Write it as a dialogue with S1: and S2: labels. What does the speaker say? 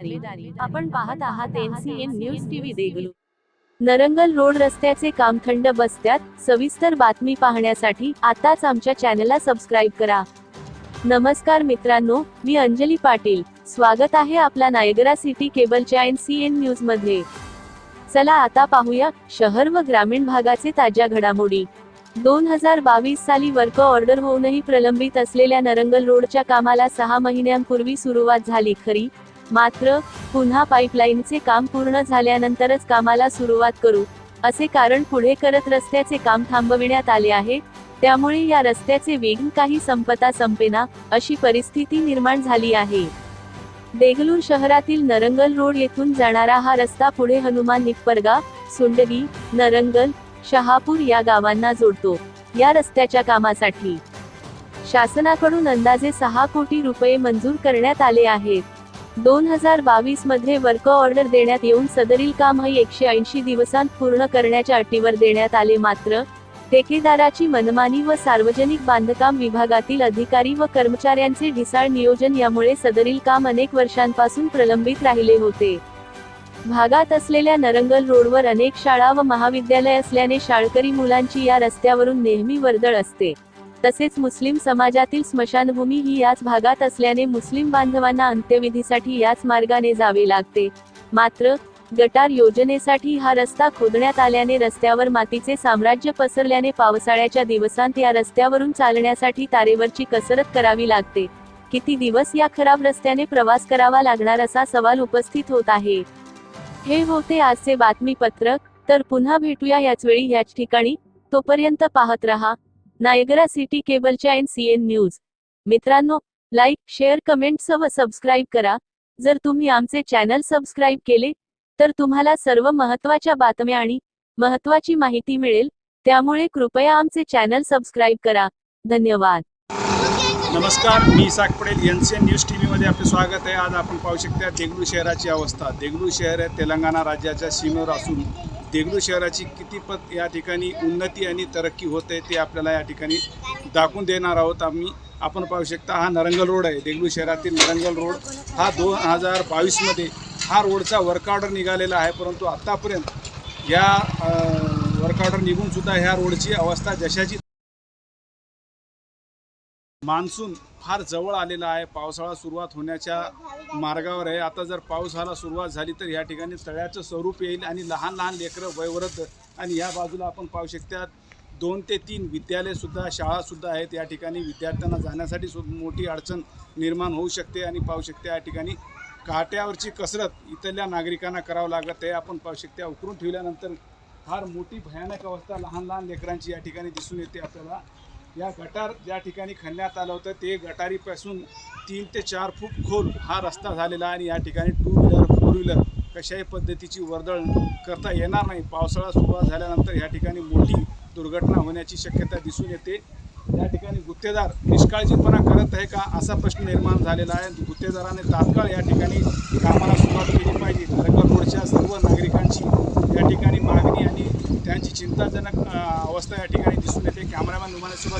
S1: आपण पाहत आहात NCN news TV Deglur. Narangal road रस्त्याचे काम थंड बसत्यात. सविस्तर बातमी पाहण्यासाठी आताच आमच्या चॅनलला सबस्क्राईब करा. नमस्कार मित्रांनो मी अंजली पाटील. स्वागत आहे आपला नायगरा सिटी केबलच्या एनसीएन न्यूजमध्ये. चला आता पाहूया शहर व ग्रामीण भागाचे ताज्या घडामोडी. दोन हजार बावीस साली वर्क ऑर्डर होऊनही प्रलंबित असलेल्या नरंगल रोडच्या कामाला सहा महिन्यांपूर्वी सुरुवात झाली खरी. मात्र पुन्हा पाईपलाईनचे काम पूर्ण झाल्यानंतरच कामाला सुरुवात करू असे कारण पुढे करत रस्त्याचे काम थांबविण्यात आले आहे त्यामुळे या रस्त्याचे वेग काही संपता संपेना अशी परिस्थिती निर्माण झाली आहे. देगलूर शहरातील नरंगल रोड येथून जाणारा हा रस्ता पुढे हनुमान निप्परगा सुंडगी नरंगल शहापूर या गावांना जोडतो या रस्त्याच्या कामासाठी. शासनाकडून अंदाजे सहा कोटी रुपये मंजूर करण्यात आले आहेत. दोन हजार बावीसमध्ये वर्क ऑर्डर देण्यात येऊन सदरील कामही एकशे ऐंशी दिवसांत पूर्ण करण्याच्या अटीवर देण्यात आले. मात्र ठेकेदाराची मनमानी व सार्वजनिक बांधकाम विभागातील अधिकारी व कर्मचाऱ्यांचे ढिसाळ नियोजन यामुळे सदरील काम अनेक वर्षांपासून प्रलंबित राहिले होते. भागात असलेल्या नरंगल रोडवर अनेक शाळा व महाविद्यालय असल्याने शाळकरी मुलांची या रस्त्यावरून नेहमी वर्दळ असते. तसेच मुस्लिम समाजातील स्मशानभूमी ही याच भागात असल्याने मुस्लिम बांधवांना अंत्यविधीसाठी याच मार्गाने जावे लागते. मात्र गटार योजनेसाठी हा रस्ता खोदण्यात आल्याने रस्त्यावर मातीचे साम्राज्य पसरल्याने पावसाळ्याच्या दिवसांत या रस्त्यावरून चालण्यासाठी तारेवरची कसरत करावी लागते. किती दिवस या खराब रस्त्याने प्रवास करावा लागणार असा सवाल उपस्थित होत आहे. हे होते आजचे बातमीपत्रक तर पुन्हा भेटूया याच वेळी याच ठिकाणी. तोपर्यंत पाहत रहा. नायगरा सिटी केबलच्या एन सी एन न्यूज. मित्रांनो लाईक शेअर कमेंट्स व सबस्क्राईब करा. जर तुम्ही आमचे चॅनल सबस्क्राईब केले तर तुम्हाला सर्व महत्त्वाच्या बातम्या आणि महत्त्वाची माहिती मिळेल. त्यामुळे कृपया आमचे चॅनल सबस्क्राईब करा. धन्यवाद.
S2: नमस्कार मी Isak Patel N C N news T व्हीमध्ये आपले स्वागत आहे. आज आपण पाहू शकता देगलू शहराची अवस्था. देगलू शहर हे तेलंगणा राज्याच्या सीमेवर असून देगलूर शहराची किती पत या ठिकाणी उन्नती आणि तरक्की होते ते आपल्याला या ठिकाणी दाखवून देणार आहोत आम्ही. आपण पाहू शकता हा नरंगल रोड आहे देगलूर शहरातील नरंगल रोड. हा दोन हजार बावीसमध्ये हा रोडचा वर्क ऑर्डर निघालेला आहे परंतु आत्तापर्यंत या वर्क ऑर्डर निघून सुद्धा ह्या रोडची अवस्था जशाची मान्सून फार जवळ आलेला आहे. पावसाळा सुरुवात होण्याच्या मार्गावर आहे. आता जर पावसाला सुरुवात झाली तर या ठिकाणी तळ्याचं स्वरूप येईल आणि लहान लहान लेकरं वयवृद्ध आणि या बाजूला आपण पाहू शकतात दोन ते तीन विद्यालयसुद्धा शाळासुद्धा आहेत. या ठिकाणी विद्यार्थ्यांना जाण्यासाठी सु मोठी अडचण निर्माण होऊ शकते आणि पाहू शकते या ठिकाणी काट्यावरची कसरत इथल्या नागरिकांना करावं लागत आहे. आपण पाहू शकते उकरून ठेवल्यानंतर फार मोठी भयानक अवस्था लहान लहान लेकरांची या ठिकाणी दिसून येते. आपल्याला या गटार ज्या ठिकाणी खणण्यात आलं होतं ते गटारीपासून तीन ते चार फूट खोल हा रस्ता झालेला आणि या ठिकाणी टू व्हीलर फोर व्हीलर कशाही पद्धतीची वर्दळ करता येणार नाही. पावसाळा सुरुवात झाल्यानंतर या ठिकाणी मोठी दुर्घटना होण्याची शक्यता दिसून येते. या ठिकाणी गुत्तेदार निष्काळजीपणा करत आहे का असा प्रश्न निर्माण झालेला आहे. गुत्तेदाराने तात्काळ या ठिकाणी कामाला सुरुवात केली पाहिजे. नरंगल रोडच्या सर्व नागरिकांची या ठिकाणी मागणी आणि त्यांची चिंताजनक अवस्था या ठिकाणी दिसून येते. कॅमेरामॅन विमानासोबत